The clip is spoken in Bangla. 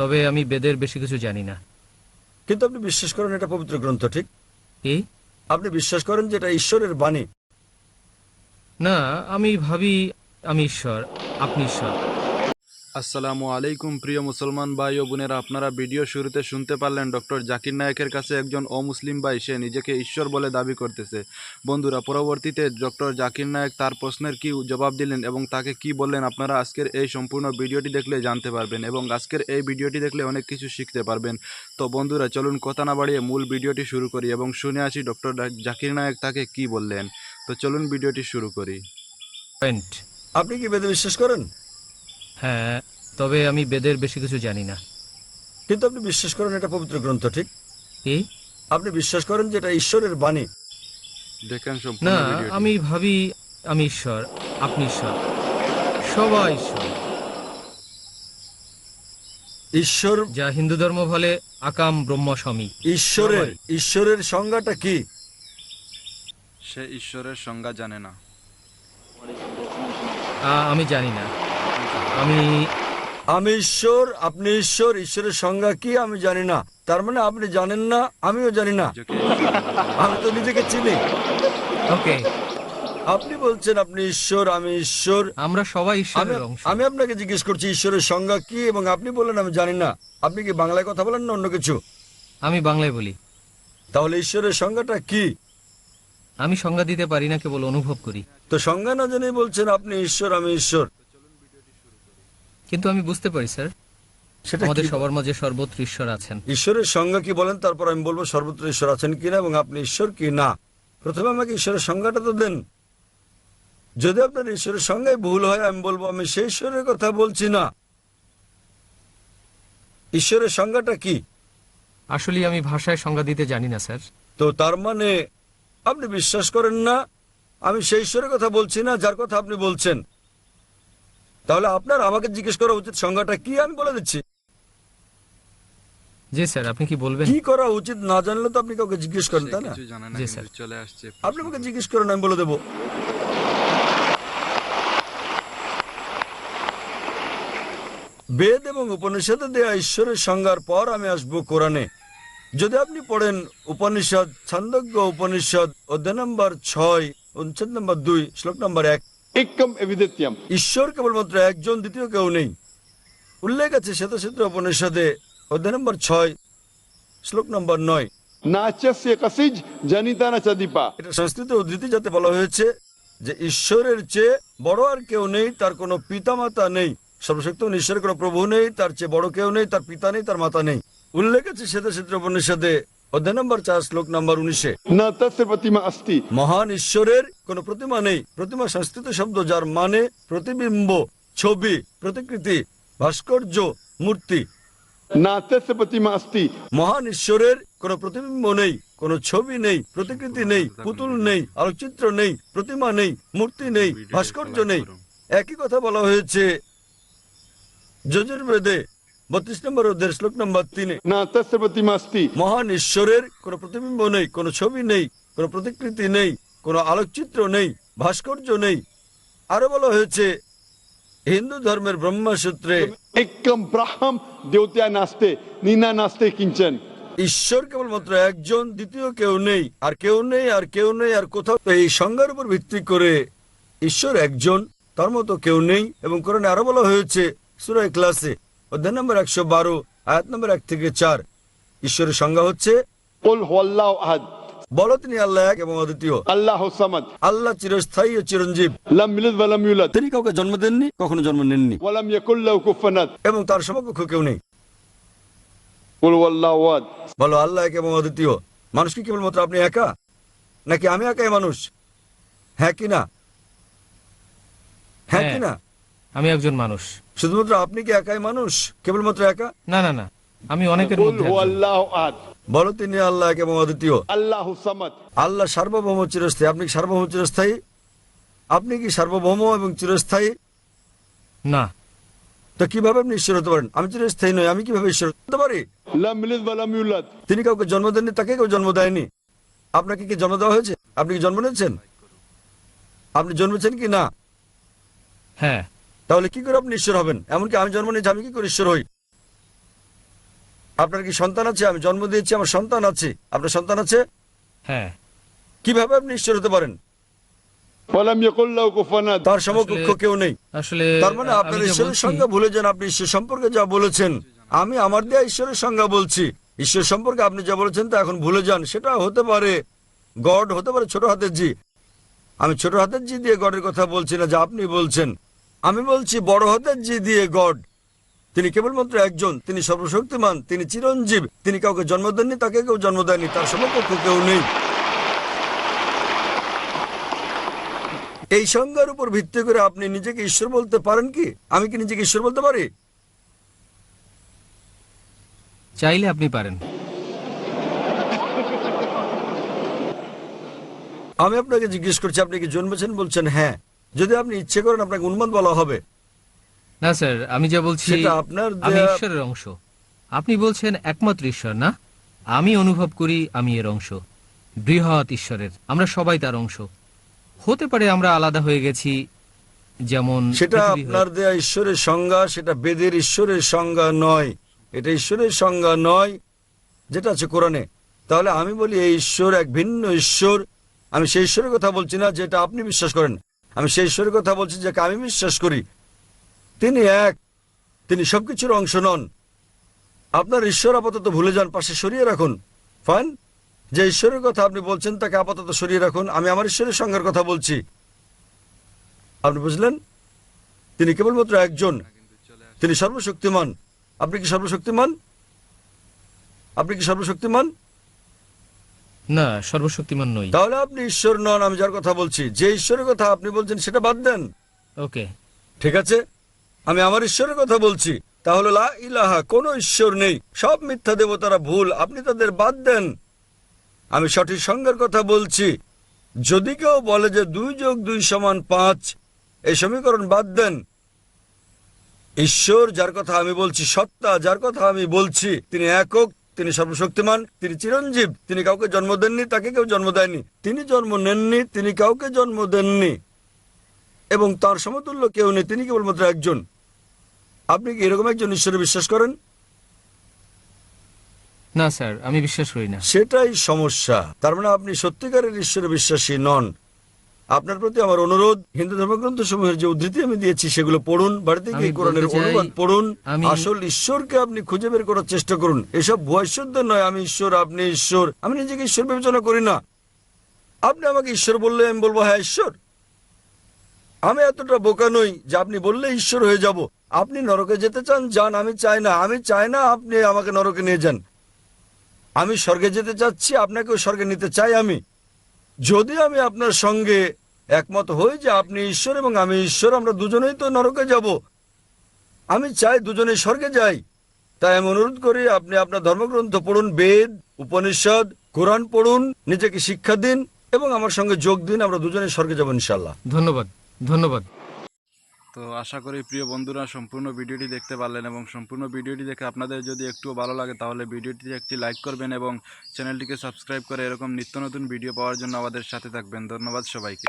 তবে আমি বেদের বেশি কিছু জানি না। কিন্তু আপনি বিশ্বাস করেন এটা পবিত্র গ্রন্থ ঠিক? কি? আপনি বিশ্বাস করেন যে এটা ঈশ্বরের বাণী? না আমি ভাবি আমি ঈশ্বর আপনি ঈশ্বর। আসসালামু আলাইকুম, প্রিয় মুসলমান ভাই ও বোনেরা। আপনারা ভিডিও শুরুতে শুনতে পারলেন ডক্টর জাকির নায়কের কাছে একজন অমুসলিম ভাই। সে নিজেকে ঈশ্বর বলে দাবি করতেছে। বন্ধুরা, পরবর্তীতে ডক্টর জাকির নায়ক তার প্রশ্নের কি জবাব দিলেন এবং তাকে কি বললেন, আপনারা আজকের এই সম্পূর্ণ ভিডিওটি দেখলে জানতে পারবেন এবং আজকের এই ভিডিওটি দেখলে অনেক কিছু শিখতে পারবেন। তো বন্ধুরা, চলুন কথা না বাড়িয়ে মূল ভিডিওটি শুরু করি এবং শুনে আসি ডক্টর জাকির নায়ক তাকে কি বললেন। তো চলুন ভিডিওটি শুরু করি। আপনি কি বেদে বিশ্বাস করেন? হ্যাঁ তবে আমি বেদের বেশি কিছু জানি না। কিন্তু আপনি বিশ্বাস করেন এটা পবিত্র গ্রন্থ ঠিক? কি? আপনি বিশ্বাস করেন যে এটা ঈশ্বরের বাণী? দেখেন সম্পূর্ণ না আমি ভাবি আমি ঈশ্বর আপনি ঈশ্বর। সবাই ঈশ্বর। ঈশ্বর যা হিন্দু ধর্ম বলে আকাম ব্রহ্ম স্বামী ঈশ্বরের ঈশ্বরের সংজ্ঞাটা কি? সে ঈশ্বরের সংজ্ঞা জানে না। আমি জানি না। আমি আমি ঈশ্বর আপনি ঈশ্বর ঈশ্বরের সংজ্ঞা কি আমি জানি না। তার মানে আপনি জানেন না আমিও জানি না। আমি তো নিজেকে চিনি। ওকে। আপনি বলছেন আপনি ঈশ্বর আমি ঈশ্বর। আমরা সবাই আমি ঈশ্বরের অংশ। আমি আপনাকে জিজ্ঞেস করছি ঈশ্বরের সংজ্ঞা কি এবং আপনি বললেন আমি জানি না। আপনি কি বাংলায় কথা বলেন না অন্য কিছু? আমি বাংলায় বলি। তাহলে ঈশ্বরের সংজ্ঞাটা কি? আমি সংজ্ঞা দিতে পারি না কেবল অনুভব করি। তো সংজ্ঞা না জেনেই বলছেন আপনি ঈশ্বর আমি ঈশ্বর। কিন্তু আমি বুঝতে পারি স্যার। সেটা আমাদের সবার মাঝে সর্বত্র ঈশ্বর আছেন। ঈশ্বরের সংজ্ঞা কি বলেন? তারপর আমি বলব সর্বত্র ঈশ্বর আছেন কিনা এবং আপনি ঈশ্বর কি না? প্রথমে আমাকে ঈশ্বরের সংজ্ঞাটা তো দেন। যদি আপনার ঈশ্বরের সংজ্ঞায় ভুল হয় আমি বলব আমি সেই ঈশ্বরের কথা বলছি না। ঈশ্বরের সংজ্ঞাটা কি? আসলে আমি ভাষায় সংজ্ঞা দিতে জানি না স্যার। তো তার মানে আপনি বিশ্বাস করেন না আমি সেই ঈশ্বরের কথা বলছি না যার কথা আপনি বলছেন। তাহলে আপনার আমাকে জিজ্ঞেস করা উচিত সংজ্ঞাটা কি আমি বলে দিচ্ছি? জি স্যার আপনি কি বলবেন? কি করা উচিত না জানলে তো আপনি কাউকে জিজ্ঞেস করেন তাই না? জি স্যার। চলে আসছে। আপনি আমাকে জিজ্ঞেস করেন আমি বলে দেব। বেদ এবং উপনিষদে দেয়া ঈশ্বরের সংজ্ঞার পর আমি আসব কোরআনে। যদি আপনি পড়েন উপনিষদ ছন্দজ্ঞ উপনিষদ অধ্যায় নম্বর ছয় অনুচ্ছেদ নম্বর দুই শ্লোক নম্বর এক ঈশ্বর কেবলমাত্র একজন দ্বিতীয় কেউ নেই। উল্লেখ আছে শ্বেতসূত্র উপনিষদে অধ্যায় নম্বর ছয় শ্লোক নম্বর নয়। এটা যাতে বলা হয়েছে যে ঈশ্বরের চেয়ে আর কেউ নেই তার কোনো পিতামাতা নেই। ঈশ্বরের কোনো প্রভু নেই তার চেয়ে বড় কেউ নেই তার পিতা নেই তার মাতা নেই। উল্লেখ আছে শ্বেতসূত্র উপনিষদে অধ্যায় নম্বর চার শ্লোক নম্বর উনিশে। না তাতে প্রতিমা আস্তি মহান ঈশ্বরের কোন প্রতিমা নেই। প্রতিমা সংস্কৃত শব্দ যার মানে প্রতিবিম্ব ছবি প্রতিকৃতি ভাস্কর্য মূর্তি। না তাতে প্রতিমা আস্তি মহান ঈশ্বরের কোন প্রতিবিম্ব নেই কোন ছবি নেই প্রতিকৃতি নেই পুতুল নেই আলোকচিত্র নেই প্রতিমা নেই মূর্তি নেই ভাস্কর্য নেই। একই কথা বলা হয়েছে যজুর্বেদে। বত্রিশ নম্বর ওদের শ্লোক নম্বর তিনে না তস্য প্রতিমাস্তি মহান ঈশ্বরের কোনো প্রতিবিম্ব নেই কোনো ছবি নেই কোন প্রতিকৃতি নেই কোন আলোকচিত্র নেই ভাস্কর্য নেই। আরও বলা হয়েছে হিন্দু ধর্মের ব্রহ্মসূত্রে একম ব্রাহ্ম দেউতা নাস্তে নিনা নাস্তে কিঞ্চন। ঈশ্বর কেবলমাত্র একজন দ্বিতীয় কেউ নেই আর কেউ নেই আর কেউ নেই আর কোথাও এই সংজ্ঞার উপর ভিত্তি করে ঈশ্বর একজন তার মতো কেউ নেই এবং কোরআনে আরও বলা হয়েছে সুরায় ক্লাসে অধ্যায় নম্বর একশো বারো আয়াত নম্বর এক থেকে চার। ঈশ্বরের সংজ্ঞা হচ্ছে বলো তিনি আল্লাহ এক এবং অদ্বিতীয়। আল্লাহ আল্লাহ চিরস্থায়ী ও চিরঞ্জীব। তিনি কাউকে জন্ম দেননি কখনো জন্ম নেননি। এবং তার সমকক্ষ কেউ নেই। বলো আল্লাহ এক এবং অদ্বিতীয়। মানুষ কি কেবলমাত্র আপনি একা? নাকি আমি একাই মানুষ? হ্যাঁ কি না? হ্যাঁ, হ্যাঁ কি না? আমি একজন মানুষ। শুধুমাত্র আপনি কি একাই মানুষ? কেবলমাত্র একা? না না না। আমি অনেকের বলো তিনি আল্লাহ এবং অদ্বিতীয়। আল্লাহ আল্লাহ সার্বভৌম চিরস্থায়ী। আপনি কি সার্বভৌম চিরস্থায়ী? আপনি কি সার্বভৌম এবং চিরস্থায়ী? না। তো কীভাবে আপনি ঈশ্বর হতে পারেন? আমি চিরস্থায়ী নই আমি কীভাবে ঈশ্বর হতে পারি? তিনি কাউকে জন্ম দেননি তাকে কেউ জন্ম দেয়নি। আপনাকে কি জন্ম দেওয়া হয়েছে? আপনি কি জন্ম নিয়েছেন? আপনি জন্মেছেন কি না? হ্যাঁ। তাহলে কি করে আপনি ঈশ্বর হবেন? এমনকি আমি জন্ম নিয়েছি আমি কি করে ঈশ্বর হই? আপনার কি সন্তান আছে? আমি জন্ম দিয়েছি আমার সন্তান আছে। আপনার সন্তান আছে? হ্যাঁ। কীভাবে আপনি ঈশ্বর হতে পারেন? মানে সম্পর্কে যা বলেছেন আমি আমার ঈশ্বরের বলছি। ঈশ্বর সম্পর্কে আপনি যা বলেছেন তা এখন ভুলে যান সেটা হতে পারে। গড হতে পারে ছোট হাতের জি। আমি ছোট হাতের জি দিয়ে গডের কথা বলছি না যে আপনি বলছেন। আমি বলছি বড় হাতের জি দিয়ে গড। তিনি কেবলমাত্র একজন তিনি সর্বশক্তিমান তিনি চিরঞ্জীব তিনি কাউকে জন্ম দেননি তাকে কেউ জন্ম দেয়নি তার সমকক্ষ কেউ নেই। এই সংজ্ঞার উপর ভিত্তি করে আপনি নিজেকে ঈশ্বর বলতে পারেন কি? আমি কি নিজেকে ঈশ্বর বলতে পারি? চাইলে আপনি পারেন। আমি আপনাকে জিজ্ঞেস করছি আপনি কি জন্মেছেন বলছেন? হ্যাঁ। যদি আপনি ইচ্ছে করেন আপনাকে উন্মাদ বলা হবে। না স্যার আমি যা বলছি সেটা আপনার আমি ঈশ্বরের অংশ। আপনি বলছেন একমাত্র ঈশ্বর না? আমি অনুভব করি আমি এর অংশ। বৃহৎ ঈশ্বরের আমরা সবাই তার অংশ। হতে পারে আমরা আলাদা হয়ে গেছি যেমন সেটা আপনার দেয়া ঈশ্বরের সংজ্ঞা সেটা বেদের ঈশ্বরের সংজ্ঞা নয়। এটা ঈশ্বরের সংজ্ঞা নয় যেটা আছে কোরআনে। তাহলে আমি বলি এই ঈশ্বর এক ভিন্ন ঈশ্বর। আমি সেই ঈশ্বরের কথা বলছি না যেটা আপনি বিশ্বাস করেন। আমি সেই ঈশ্বরের কথা বলছি যাকে আমি বিশ্বাস করি। তিনি এক, তিনি সবকিছুর অংশ নন। আপনার ঈশ্বর আপাতত ভুলে যান, পাশে সরিয়ে রাখুন। ফাইন। যে ঈশ্বরের কথা আপনি বলছেন, তাকে আপাতত সরিয়ে রাখুন। আমি আমার ঈশ্বরের সংজ্ঞার কথা বলছি। আপনি বুঝলেন? তিনি কেবলমাত্র একজন। তিনি সর্বশক্তিমান। আপনি কি সর্বশক্তিমান? আপনি কি সর্বশক্তিমান? না সর্বশক্তিমান নই। তাহলে আপনি ঈশ্বর নন আমি যার কথা বলছি। যে ঈশ্বরের কথা আপনি বলছেন সেটা বাদ দেন। ওকে। ঠিক আছে? আমি আমার ঈশ্বরের কথা বলছি। তাহলে লা ইলাহা কোনো ঈশ্বর নেই। সব মিথ্যা দেবতারা ভুল আপনি তাদের বাদ দেন। আমি সঠিক সংজ্ঞার কথা বলছি। যদি কেউ বলে যে দুই যোগ দুই সমান পাঁচ এই সমীকরণ বাদ দেন। ঈশ্বর যার কথা আমি বলছি সত্তা যার কথা আমি বলছি তিনি একক তিনি সর্বশক্তিমান তিনি চিরঞ্জীব তিনি কাউকে জন্ম দেননি তাকে কেউ জন্ম দেয়নি। তিনি জন্ম নেননি তিনি কাউকে জন্ম দেননি। এবং তার সমতুল্য কেউ নেই তিনি কেবলমাত্র একজন। আপনি কি এরকম একজন ঈশ্বরে বিশ্বাস করেন? না স্যার আমি বিশ্বাস করি না। সেটাই সমস্যা। তার মানে আপনি সত্যিকারের ঈশ্বরে বিশ্বাসী নন। আপনার প্রতি আমার অনুরোধ হিন্দু ধর্মগ্রন্থ সমূহের যে উদ্ধৃতি আমি দিয়েছি সেগুলো পড়ুন বাড়িতে গিয়ে কোরআনের অনুবাদ পড়ুন আসল ঈশ্বরকে আপনি খুঁজে বের করার চেষ্টা করুন। এসব ভুয়া নয় আমি ঈশ্বর আপনি ঈশ্বর। আমি নিজেকে ঈশ্বর বিবেচনা করি না। আপনি আমাকে ঈশ্বর বললে আমি বলব হ্যাঁ ঈশ্বর। আমি এতটা বোকা নই যে আপনি বললে ঈশ্বর হয়ে যাব। আপনি নরকে যেতে চান যান আমি চাই না। আমি চাই না আপনি আমাকে নরকে নিয়ে যান। আমি স্বর্গে যেতে চাচ্ছি আপনাকেও স্বর্গে নিতে চাই আমি। যদি আমি আপনার সঙ্গে একমত হই যে আপনি ঈশ্বর এবং আমি ঈশ্বর আমরা দুজনেই তো নরকে যাব। আমি চাই দুজনেই স্বর্গে যাই। তাই আমি অনুরোধ করি আপনি আপনার ধর্মগ্রন্থ পড়ুন বেদ উপনিষদ কোরআন পড়ুন নিজেকে শিক্ষা দিন এবং আমার সঙ্গে যোগ দিন আমরা দুজনেই স্বর্গে যাব ইনশাল্লাহ ধন্যবাদ ধন্যবাদ। তো আশা করি প্রিয় বন্ধুরা সম্পূর্ণ ভিডিওটি দেখতে পারলেন এবং সম্পূর্ণ ভিডিওটি দেখে আপনাদের যদি একটু ভালো লাগে তাহলে ভিডিওটিতে একটি লাইক করবেন এবং চ্যানেলটিকে সাবস্ক্রাইব করে এরকম নিত্য নতুন ভিডিও পাওয়ার জন্য আমাদের সাথে থাকবেন। ধন্যবাদ সবাইকে।